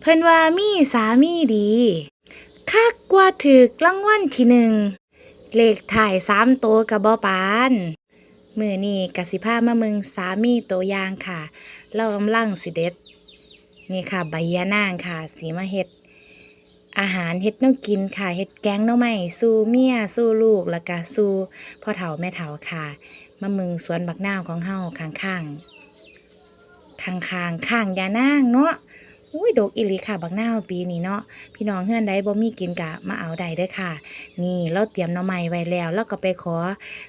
เพิ่นว่ามีสามีดีคักกว่าถึกรางวัลที่หนึ่ง เลขถ่ายสามโตวกับบ่ปานมือนี้กสิพามามืองสามีตัวยางค่ะ เรากำลังสิเด็ด นี่ค่ะใบยะนางค่ะ สีมาเฮ็ด อาหารเฮ็ดแนวกินค่ะเฮ็ดแกงน่อไม้สู่เมียสู่ลูกแล้วก็สู่พ่อเฒ่าแม่เฒ่าค่ะมามืองสวนบักนาวของเฮาข้างๆข้างๆข้างยานางเนาะ อุ้ยดกอีหลีค่ะบักนาปีนี้เนาะพี่น้องเฮือนใดบ่มีกินกะมาเอาได้เด้อค่ะ นี่เราเตรียมหน่อไม้ไว้แล้วเราก็ไปขอ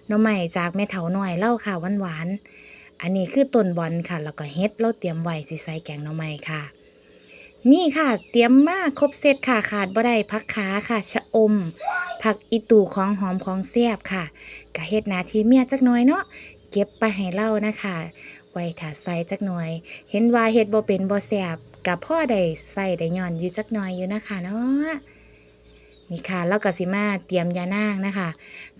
หน่อไม้จากแม่เฒ่าน้อยเล่าค่ะหวานๆอันนี้คือต้นบอนค่ะ แล้วก็เฮ็ดเราเตรียมไว้สิใส่แกงหน่อไม้ค่ะ นี่ค่ะ เตรียมมาครบเซตค่ะขาดบ่ได้ผักขาค่ะชะอม ผักอีตูของหอมของแซ่บค่ะกะเฮ็ดนาทีเมียจักหน่อยเนาะเก็บไปให้เล่านะคะไว้ถ้าใส่จักหน่อย เห็นว่าเฮ็ดบ่เป็นบ่แซ่บ กับพ่อได้ใส่ได้ย่อนอยู่จักหน่อยอยู่นะคะเนาะนี่ค่ะแล้วก็สิมาเตรียมยานางนะคะ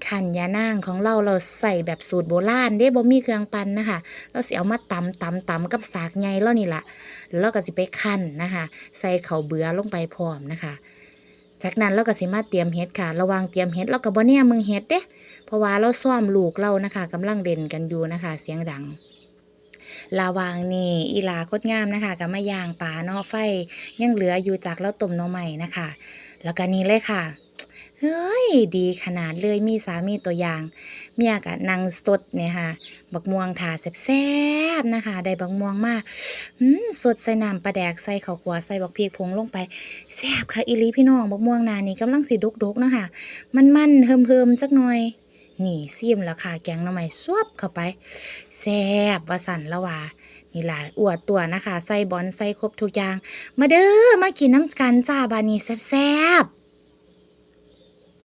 ขันยานางของเราเราใส่แบบสูตรโบราณเด้บ่มีเครื่องปั่นนะคะ เราสิเอามาตำตำตำกับสากใหญ่แล้วนี่ละแล้วเราก็สิไปคั่นนะคะ ใส่เข้าเบือลงไปพร้อมนะคะ จากนั้นเราก็สิมาเตรียมเฮ็ดค่ะ ระวังเตรียมเฮ็ดเราก็บ่แน่มึงเฮ็ดเด้เพราะว่าเราซ่อมลูกเรานะคะกำลังเล่นกันอยู่นะคะ เสียงดัง ลาวางนี่อีลาโคตรงามนะคะกับมาย่างปลาเนาะไฟยังเหลืออยู่จากเราต้มหน่อใหม่นะคะ แล้วก็นี่เลยค่ะเฮ้ย ดีขนาดเลยมีสามีตัวอย่าง เมียกะนางสดเนี่ยค่ะ บักม่วงถาแซ่บๆนะคะ ได้บักม่วงมากอืมสดใส่น้ำปลาแดกใส่ข้าวคั่วใส่บักพริกผงลงไปแซ่บค่ะอีลีพี่น้องบักม่วงนานี่กำลังสิดกๆนะคะมันๆเฮิมๆจักหน่อย นี่ซิมแล้วค่ะแกงหน่อไม้ซวบเข้าไปแซ่บวสันละว่านี่ล่ะอวดตัวนะคะ ใส่บอลใส่ครบทุกอย่าง มาเด้อมากินน้ำกันจ้าบานีแซ่บๆ